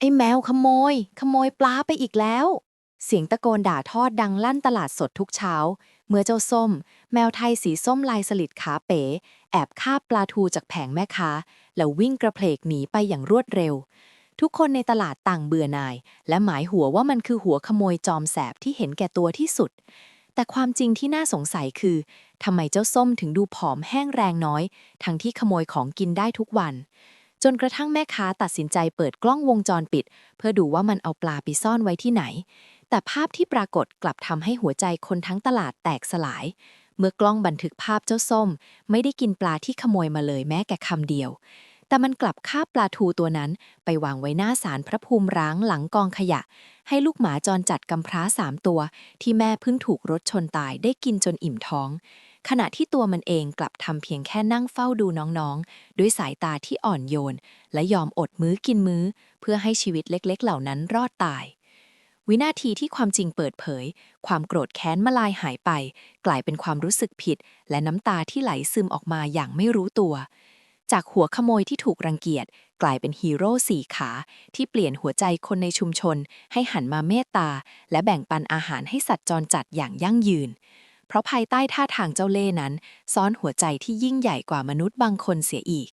ไอ้แมวขโมย ขโมยปลาไปอีกแล้ว เสียงตะโกนด่าทอดดังลั่นตลาดสดทุกเช้า เมื่อเจ้าส้ม แมวไทยสีส้มลายสลิดขาเป๋ แอบคาบปลาทูจากแผงแม่ค้า แล้ววิ่งกระเพลกหนีไปอย่างรวดเร็ว ทุกคนในตลาดต่างเบื่อหน่าย และหมายหัวว่ามันคือหัวขโมยจอมแสบที่เห็นแก่ตัวที่สุด แต่ความจริงที่น่าสงสัยคือทำไมเจ้าส้มถึงดูผอมแห้งแรงน้อย ทั้งที่ขโมยของกินได้ทุกวัน จนกระทั่งแม่ค้าตัดสินใจเปิดกล้องวงจรปิด เพื่อดูว่ามันเอาปลาไปซ่อนไว้ที่ไหน แต่ภาพที่ปรากฏกลับทำให้หัวใจคนทั้งตลาดแตกสลาย เมื่อกล้องบันทึกภาพเจ้าส้ม ไม่ได้กินปลาที่ขโมยมาเลยแม้แต่คำเดียว แต่มันกลับคาบปลาทูตัวนั้น ไปวางไว้หน้าศาลพระภูมิร้างหลังกองขยะ ให้ลูกหมาจรจัดกำพร้าสามตัว ที่แม่เพิ่งถูกรถชนตายได้กินจนอิ่มท้อง ขณะที่ตัวมันเองกลับทำเพียงแค่นั่งเฝ้าดูน้องๆ ด้วยสายตาที่อ่อนโยน และยอมอดมื้อกินมื้อ เพื่อให้ชีวิตเล็กๆ เหล่านั้นรอดตาย วินาทีที่ความจริงเปิดเผย ความโกรธแค้นมาลายหายไป กลายเป็นความรู้สึกผิด และน้ำตาที่ไหลซึมออกมาอย่างไม่รู้ตัว จากหัวขโมยที่ถูกรังเกียจกลายเป็นฮีโร่สี่ขา ที่เปลี่ยนหัวใจคนในชุมชน ให้หันมาเมตตา และแบ่งปันอาหารให้สัตว์จรจัดอย่างยั่งยืน เพราะภายใต้ท่าทางเจ้าเล่ห์นั้น ซ่อนหัวใจที่ยิ่งใหญ่กว่ามนุษย์บางคนเสียอีก